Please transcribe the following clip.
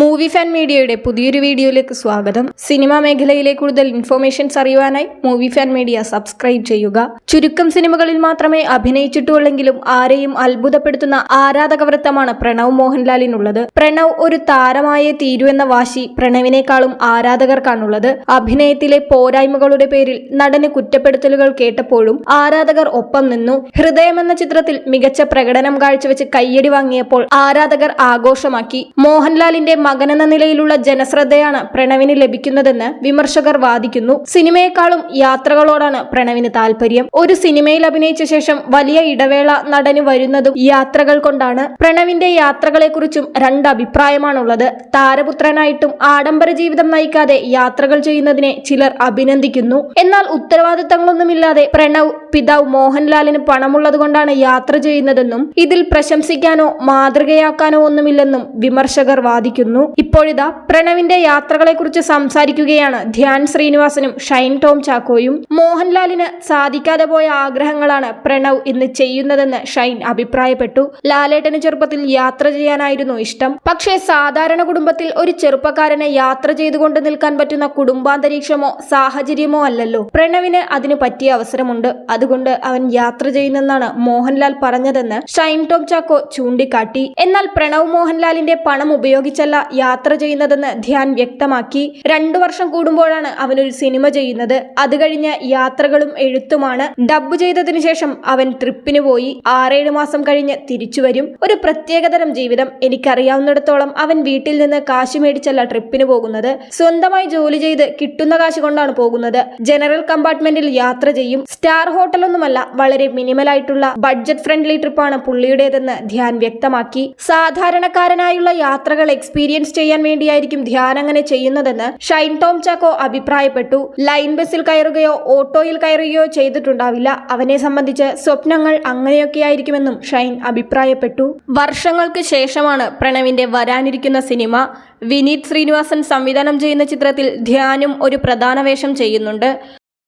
Movie fan മീഡിയയുടെ പുതിയൊരു വീഡിയോയിലേക്ക് സ്വാഗതം. സിനിമാ മേഖലയിലെ കൂടുതൽ ഇൻഫോർമേഷൻസ് അറിയുവാനായി മൂവി ഫാൻ മീഡിയ സബ്സ്ക്രൈബ് ചെയ്യുക. ചുരുക്കം സിനിമകളിൽ മാത്രമേ അഭിനയിച്ചിട്ടുള്ളെങ്കിലും ആരെയും അത്ഭുതപ്പെടുത്തുന്ന ആരാധകവൃത്തമാണ് പ്രണവ് മോഹൻലാലിനുള്ളത്. പ്രണവ് ഒരു താരമായേ തീരൂ എന്ന വാശി പ്രണവിനേക്കാളും ആരാധകർക്കാണുള്ളത്. അഭിനയത്തിലെ പോരായ്മകളുടെ പേരിൽ നടന് കുറ്റപ്പെടുത്തലുകൾ കേട്ടപ്പോഴും ആരാധകർ ഒപ്പം നിന്നു. ഹൃദയം എന്ന ചിത്രത്തിൽ മികച്ച പ്രകടനം കാഴ്ചവെച്ച് കയ്യടി വാങ്ങിയപ്പോൾ ആരാധകർ ആഘോഷമാക്കി. മോഹൻലാലിന്റെ മകനെന്ന നിലയിലുള്ള ജനശ്രദ്ധയാണ് പ്രണവിന് ലഭിക്കുന്നതെന്ന് വിമർശകർ വാദിക്കുന്നു. സിനിമയെക്കാളും യാത്രകളോടാണ് പ്രണവിന് താല്പര്യം ഒരു സിനിമയിൽ അഭിനയിച്ച ശേഷം വലിയ ഇടവേള നടന് വരുന്നതും യാത്രകൾ കൊണ്ടാണ്. പ്രണവിന്റെ യാത്രകളെക്കുറിച്ചും രണ്ട് അഭിപ്രായമാണുള്ളത്. താരപുത്രനായിട്ടും ആഡംബര ജീവിതം നയിക്കാതെ യാത്രകൾ ചെയ്യുന്നതിനെ ചിലർ അഭിനന്ദിക്കുന്നു. എന്നാൽ ഉത്തരവാദിത്തങ്ങളൊന്നുമില്ലാതെ പ്രണവ് പിതാവ് മോഹൻലാലിന് പണമുള്ളതുകൊണ്ടാണ് യാത്ര ചെയ്യുന്നതെന്നും ഇതിൽ പ്രശംസിക്കാനോ മാതൃകയാക്കാനോ ഒന്നുമില്ലെന്നും വിമർശകർ വാദിക്കുന്നു. ഇപ്പോഴിതാ പ്രണവിന്റെ യാത്രകളെക്കുറിച്ച് സംസാരിക്കുകയാണ് ധ്യാൻ ശ്രീനിവാസനും ഷൈൻ ടോം ചാക്കോയും. മോഹൻലാലിന് സാധിക്കാതെ പോയ ആഗ്രഹങ്ങളാണ് പ്രണവ് ഇന്ന് ചെയ്യുന്നതെന്ന് ഷൈൻ അഭിപ്രായപ്പെട്ടു. ലാലേട്ടന് ചെറുപ്പത്തിൽ യാത്ര ചെയ്യാനായിരുന്നു ഇഷ്ടം. പക്ഷേ സാധാരണ കുടുംബത്തിൽ ഒരു ചെറുപ്പക്കാരനെ യാത്ര ചെയ്തുകൊണ്ട് നിൽക്കാൻ പറ്റുന്ന കുടുംബാന്തരീക്ഷമോ സാഹചര്യമോ അല്ലല്ലോ. പ്രണവിന് അതിന് പറ്റിയ അവസരമുണ്ട്. അതുകൊണ്ട് അവൻ യാത്ര ചെയ്യുന്നെന്നാണ് മോഹൻലാൽ പറഞ്ഞതെന്ന് ഷൈൻ ടോം ചാക്കോ ചൂണ്ടിക്കാട്ടി. എന്നാൽ പ്രണവ് മോഹൻലാലിന്റെ പണം ഉപയോഗിച്ചല്ല യാത്ര ചെയ്യുന്നതെന്ന് ധ്യാൻ വ്യക്തമാക്കി. രണ്ടു വർഷം കൂടുമ്പോഴാണ് അവനൊരു സിനിമ ചെയ്യുന്നത്. അത് കഴിഞ്ഞ് യാത്രകളും എഴുത്തുമാണ്. ഡബ്ബ് ചെയ്തതിനു ശേഷം അവൻ ട്രിപ്പിന് പോയി. ആറേഴ് മാസം കഴിഞ്ഞ് തിരിച്ചു വരും. ഒരു പ്രത്യേകതരം ജീവിതം. എനിക്കറിയാവുന്നിടത്തോളം അവൻ വീട്ടിൽ നിന്ന് കാശ് മേടിച്ചല്ല ട്രിപ്പിന് പോകുന്നത്. സ്വന്തമായി ജോലി ചെയ്ത് കിട്ടുന്ന കാശ് കൊണ്ടാണ് പോകുന്നത്. ജനറൽ കമ്പാർട്ട്മെന്റിൽ യാത്ര ചെയ്യും. സ്റ്റാർ ഹോട്ടലൊന്നുമല്ല വളരെ മിനിമലായിട്ടുള്ള ബഡ്ജറ്റ് ഫ്രണ്ട്ലി ട്രിപ്പാണ് പുള്ളിയുടേതെന്ന് ധ്യാൻ വ്യക്തമാക്കി. സാധാരണക്കാരനായുള്ള യാത്രകൾ എക്സ്പീരിയൻസ് ചെയ്യാൻ വേണ്ടിയായിരിക്കും ധ്യാൻ അങ്ങനെ ചെയ്യുന്നതെന്ന് ഷൈൻ ടോം ചാക്കോ അഭിപ്രായപ്പെട്ടു. ലൈൻ ബസ്സിൽ കയറുകയോ ഓട്ടോയിൽ കയറുകയോ ചെയ്തിട്ടുണ്ടാവില്ല. അവനെ സംബന്ധിച്ച് സ്വപ്നങ്ങൾ അങ്ങനെയൊക്കെയായിരിക്കുമെന്നും ഷൈൻ അഭിപ്രായപ്പെട്ടു. വർഷങ്ങൾക്ക് ശേഷമാണ് പ്രണവിന്റെ വരാനിരിക്കുന്ന സിനിമ. വിനീത് ശ്രീനിവാസൻ സംവിധാനം ചെയ്യുന്ന ചിത്രത്തിൽ ധ്യാനും ഒരു പ്രധാന വേഷം ചെയ്യുന്നുണ്ട്.